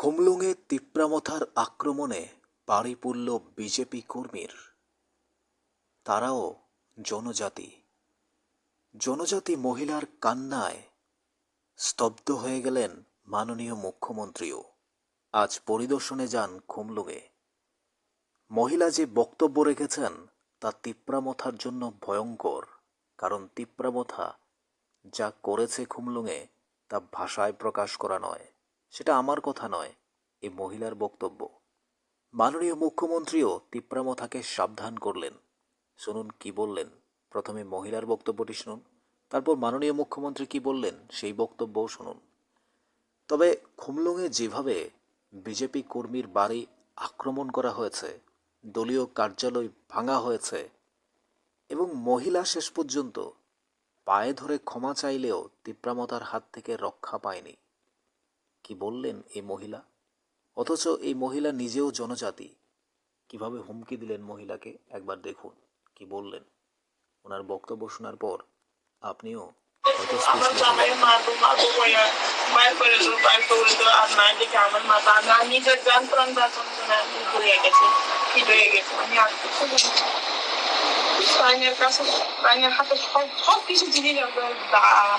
খুমলুঙে তিপ্রামথার আক্রমণে বাড়ি পড়ল বিজেপি কর্মীর, তারাও জনজাতি। জনজাতি মহিলার কান্নায় স্তব্ধ হয়ে গেলেন মাননীয় মুখ্যমন্ত্রীও। আজ পরিদর্শনে যান খুমলুঙে মহিলা যে বক্তব্য রেখেছেন, তা তিপ্রামথার জন্য ভয়ঙ্কর, কারণ তিপ্রামথা যা করেছে খুমলুঙে তা ভাষায় প্রকাশ করা নয়। সেটা আমার কথা নয় এই মহিলার বক্তব্য। মাননীয় মুখ্যমন্ত্রীও তিপ্রামথাকে সাবধান করলেন। শুনুন কি বললেন, প্রথমে মহিলার বক্তব্যটি শুনুন, তারপর মাননীয় মুখ্যমন্ত্রী কি বললেন, সেই বক্তব্যও শুনুন। তবে খুমলুঙে যেভাবে বিজেপি কর্মীর বাড়ি আক্রমণ করা হয়েছে, দলীয় কার্যালয় ভাঙা হয়েছে, এবং মহিলা শেষ পর্যন্ত পায়ে ধরে ক্ষমা চাইলেও তিপ্রামতার হাত থেকে রক্ষা পায়নি। কি বললেন এই মহিলা? অথচ এই মহিলা নিজেও জনজাতি। কীভাবে হুমকি দিলেন মহিলাকে? একবার দেখুন কি বললেন। ওনার বক্তব্য শোনার পর আপনিও কিছু হাতে সব সব জিনিস দা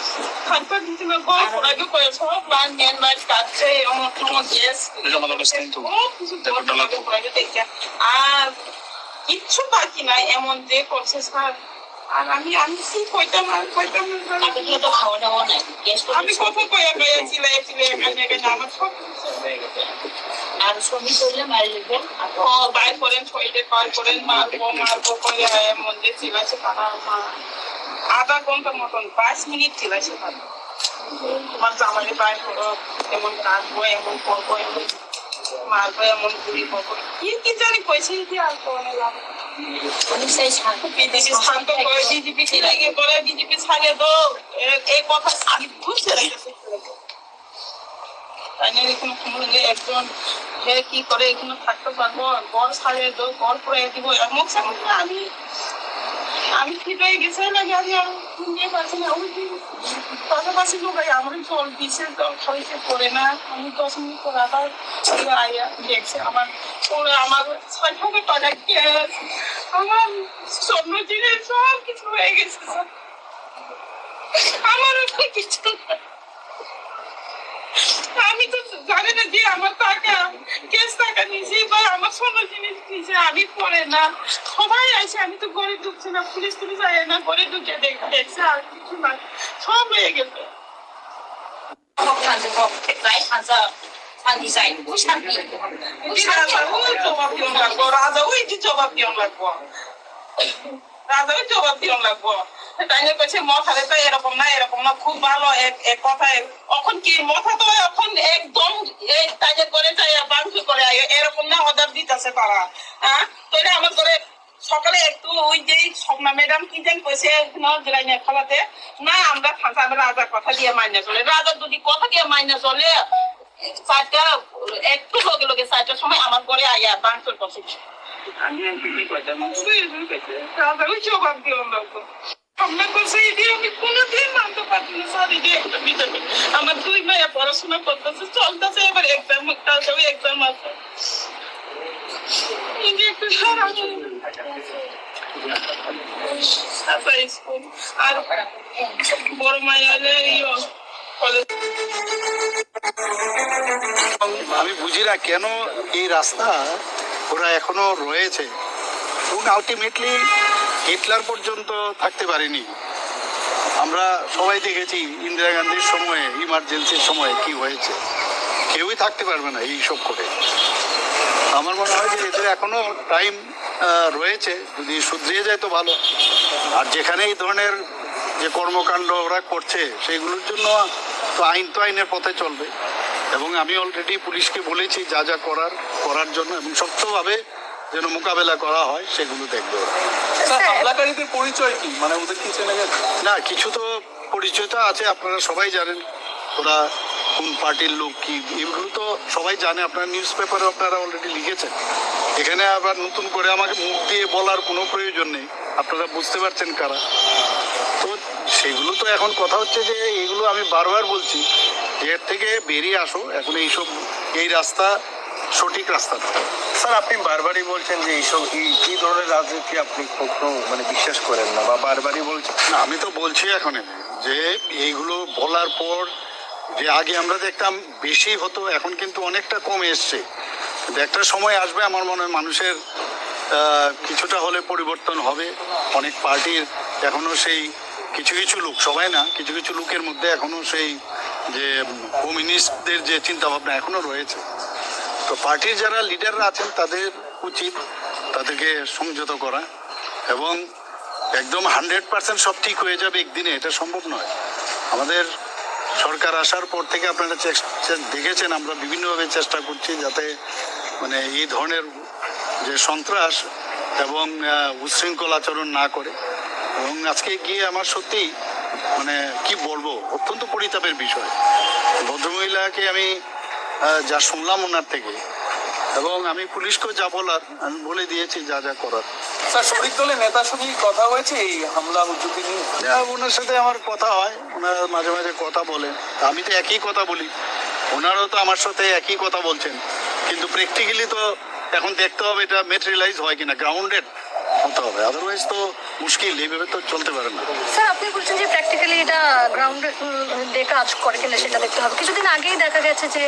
করে দেখে আর কিচ্ছু বাকি নাই এমন যে করছে স্যার আর আমি আমি কি কইতাম আর কইতাম আমি কত কয়া কয়া চিলাই চিলাই এখানে এখানে আমার সব আর শ্রমিক করলে মারি আর ও বাইর করেন ছয়টে কল করেন মারবো মারবো করে মধ্যে চিলাইছে তারা মা আধা ঘণ্টা মতন বাইশ মিনিট চিলাইছে তারা তোমার জামাই বাইর করো এমন কাটবো এমন করব এমন মারবো এমন গুলি করব। কি কি জানি কইছে কি আর কোনো লাভ বিজেপি ছাড়িয়ে দো। এই কথা বুঝতে একজন হে কি করে এখানে থাকতে পারব? গড় ছাড়িয়ে দো গড় করে দিব এমন আমি আমি ঠিক হয়ে গেছে লাগে আমি শুনতে না। ওই পাশাপাশি লোক আমার খাইছে পড়ে না। আমি দশ মিনিট পর আবার আয়া দেখছে। আমার পরে আমার ছয় হাজার টাকা আমার স্বর্ণ জিনিস সব কিছু হয়ে গেছে আমার কিছু আমি তো জানি না যে আমার টাকা কেস টাকা নিয়েছি পছন্দ জিনিস দিছে আমি পরে না? সবাই আছে আমি তো গড়ে ঢুকছি না পুলিশ তুমি যায় না গড়ে ঢুকে দেখছে আর কিছু না। সব হয়ে গেছে। জবাব দিও লাগবো রাজা জবাব দিও লাগবো। রাজা ওই জবাব দিও লাগবো তাই না কইছে মথারে তো এরকম না এরকম না, খুব ভালো এক কথায়। এখন কি মথা তো এখন একদম এই তাই যে করে যায় বাংশ করে এরকম না অর্ডার দিতেছে তারা হ্যাঁ? তো আমার করে সকালে একটু ওই যে স্বপ্না ম্যাডাম কি যেন কইছে গ্রাইনে খালাতে, না, আমরা ফাঁসা রাজার কথা দিয়ে মাইনে চলে রাজা যদি কথা দিয়ে মাইনে চলে, চারটা, একটু লগে লগে চারটার সময় আমার ঘরে আইয়া বাংশর করছে আমি আমরা করছে এই আমি কোনোদিন মানতে পারছি না স্যার এই একটা বিজেপি আমার দুই মাইয়া পড়াশোনা করতেছে চলতেছে এবার এক্সাম কালকে এক্সাম আছে। এই যে একটু সারা আচ্ছা স্কুল। আর বড় ইয়ে আমি বুঝি না কেন এই রাস্তা ওরা এখনও রয়েছে। এবং আলটিমেটলি হিটলার পর্যন্ত থাকতে পারেনি। আমরা সবাই দেখেছি ইন্দিরা গান্ধীর সময়ে ইমার্জেন্সির সময়ে কি হয়েছে। কেউই থাকতে পারবে না এই সব করে। আমার মনে হয় যে এদের এখনও টাইম রয়েছে। যদি শুধরিয়ে যায় তো ভালো। আর যেখানে এই ধরনের যে কর্মকাণ্ড ওরা করছে সেইগুলোর জন্য তো আইন তো আইনের পথে চলবে। এবং আমি অলরেডি পুলিশকে বলেছি যা যা করার করার জন্য এবং শক্তভাবে যেন মোকাবেলা করা হয় সেগুলো দেখবে। হামলাকারীদের পরিচয় কি? মানে ওদের কি গেছে? না কিছু তো পরিচয়টা আছে আপনারা সবাই জানেন। ওরা কোন পার্টির লোক কি এগুলো তো সবাই জানে আপনার নিউজ পেপারে আপনারা অলরেডি লিখেছেন। এখানে আবার নতুন করে আমাকে মুখ দিয়ে বলার কোনো প্রয়োজন নেই আপনারা বুঝতে পারছেন কারা। তো সেগুলো তো এখন কথা হচ্ছে যে এগুলো আমি বারবার বলছি এর থেকে বেরিয়ে আসো। এখন এইসব এই রাস্তা সঠিক রাস্তা স্যার আপনি বারবারই বলছেন যে এইসব এই এই ধরনের রাজনীতি আপনি কখনো মানে বিশ্বাস করেন না বা বারবারই বলছেন? না আমি তো বলছি এখন যে এইগুলো বলার পর যে আগে আমরা দেখতাম বেশি হতো এখন কিন্তু অনেকটা কমে এসছে। কিন্তু একটা সময় আসবে আমার মনে হয় মানুষের কিছুটা হলে পরিবর্তন হবে। অনেক পার্টির এখনও সেই কিছু কিছু লোক সবাই না কিছু কিছু লোকের মধ্যে এখনও সেই যে কমিউনিস্টদের যে চিন্তা ভাবনা এখনও রয়েছে। তো পার্টির যারা লিডাররা আছেন, তাদের উচিত তাদেরকে সংযত করা এবং একদম হান্ড্রেড পার্সেন্ট সব ঠিক হয়ে যাবে একদিনে, এটা সম্ভব নয়। আমাদের সরকার আসার পর থেকে আপনারা দেখেছেন, আমরা বিভিন্নভাবে চেষ্টা করছি যাতে মানে এই ধরনের যে সন্ত্রাস এবং উচ্ছৃঙ্খল আচরণ না করে। এবং আজকে গিয়ে আমার সত্যি মানে কি বলব? অত্যন্ত পরিতাপের বিষয়। ভদ্রমহিলাকে আমি যা শুনলাম ওনার থেকে এবং আমি পুলিশকেও যা বলার আমি বলে দিয়েছি যা যা করার। স্যার শরিক দলের নেতার সঙ্গে কথা হয়েছে এই হামলা উদ্যোগে নিয়ে? ওনার সাথে আমার কথা হয় ওনার মাঝে মাঝে কথা বলেন আমি তো একই কথা বলি। ওনারাও তো আমার সাথে একই কথা বলছেন। কিন্তু প্র্যাকটিক্যালি তো এখন দেখতে হবে এটা মেটেরিয়ালাইজ হয় কিনা গ্রাউন্ডেড হতে হবে। আদারওয়াইজ তো মুশকিল এইভাবে তো চলতে পারে না। স্যার আপনি বলছেন যে প্র্যাকটিক্যালি এটা গ্রাউন্ড ডে কাজ করে কিনা সেটা দেখতে হবে। কিছুদিন আগেই দেখা গেছে যে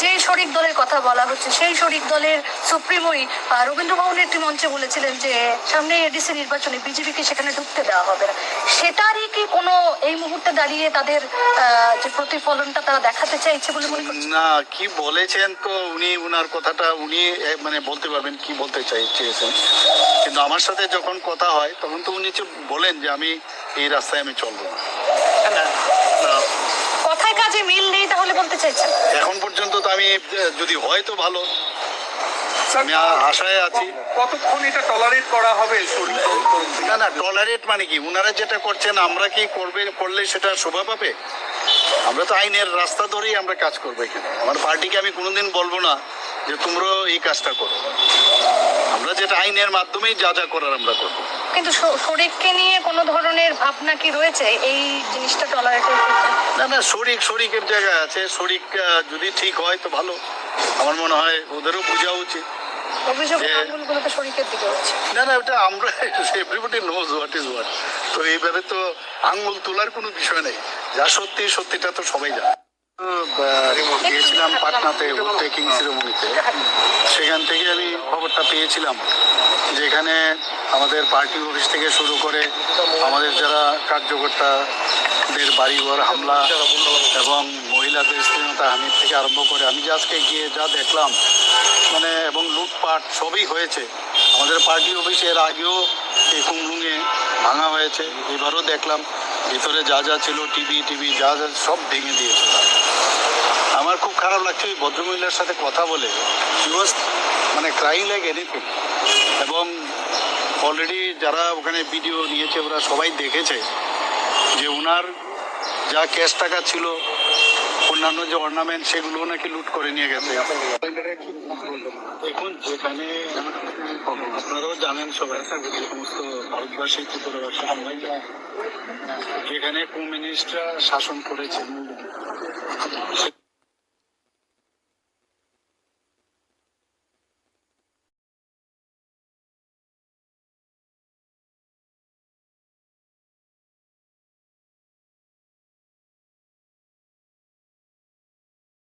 যে শরিক দলের কথা বলা হচ্ছে সেই শরিক দলের সুপ্রিমোই রবীন্দ্র ভবনের একটি মঞ্চে বলেছিলেন যে সামনে এডিসি নির্বাচনে বিজেপিকে সেখানে ঢুকতে দেওয়া হবে না। সেটারই কি কোনো এই মুহূর্তে দাঁড়িয়ে তাদের যে প্রতিফলনটা তারা দেখাতে চাইছে বলে মনে করছেন? না কি বলেছেন তো উনি উনার কথাটা উনি মানে বলতে পারবেন কি বলতে চাই চেয়েছেন কিন্তু আমার সাথে যখন কথা হয় তখন তো উনি বলেন যে আমি এই রাস্তায় আমি চলবো না। কথায় কাজে মিল নেই তাহলে বলতে চাইছেন? এখন পর্যন্ত তো আমি যদি হয় তো ভালো। আমি আশায় আছি। কতক্ষণ এটা টলারেট করা হবে? না না টলারেট মানে কি? উনারা যেটা করছেন আমরা কি করবে করলে সেটা শোভা পাবে? আমরা তো আইনের রাস্তা ধরেই আমরা কাজ করব এখানে। আমার পার্টিকে আমি কোনোদিন বলব না। যে তোমরাও এই কাজটা করো। আমরা যেটা আইনের মাধ্যমেই যা যা করার আমরা করব। কিন্তু শ- শরিককে নিয়ে কোনো ধরনের ভাবনা কি রয়েছে? এই জিনিসটা ক্ষেত্রে না না শরিক শরিকের জায়গায় আছে। শরিক যদি ঠিক হয় তো ভালো। আমার মনে হয় ওদেরও বোঝা উচিত। না না ওটা আমরা everybody knows what is what তো এইভাবে তো আঙ্গুল তোলার কোনো বিষয় নেই। যা সত্যি সত্যিটা তো সবাই জানে। গিয়েছিলাম পাটনাতে টেকিং সেরেমনিতে সেখান থেকে আমি খবরটা পেয়েছিলাম যেখানে আমাদের পার্টি অফিস থেকে শুরু করে আমাদের যারা কার্যকর্তাদের বাড়িঘর হামলা এবং মহিলাদের স্ত্রীনতা হানির থেকে আরম্ভ করে আমি যে আজকে গিয়ে যা দেখলাম মানে এবং লুটপাট সবই হয়েছে। আমাদের পার্টি অফিসের আগেও এই কুমলুঙে ভাঙা হয়েছে। এবারও দেখলাম, ভিতরে যা যা ছিল, টিভি টিভি, যা যা সব ভেঙে দিয়েছে। তারা। আমার খুব খারাপ লাগছে ওই ভদ্রমহিলার সাথে কথা বলে। মানে ক্রাইং লাইক এনিথিং এবং অলরেডি যারা ওখানে ভিডিও নিয়েছে, ওরা সবাই দেখেছে যে ওনার যা ক্যাশ টাকা ছিল, অন্যান্য যে অর্নামেন্ট সেগুলো নাকি লুট করে নিয়ে গেছে। এখন যেখানে আপনারাও জানেন সবাই সমস্ত ভারতবাসী, ত্রিপুরাবাসী সবাই। যেখানে কমিউনিস্টরা শাসন করেছে।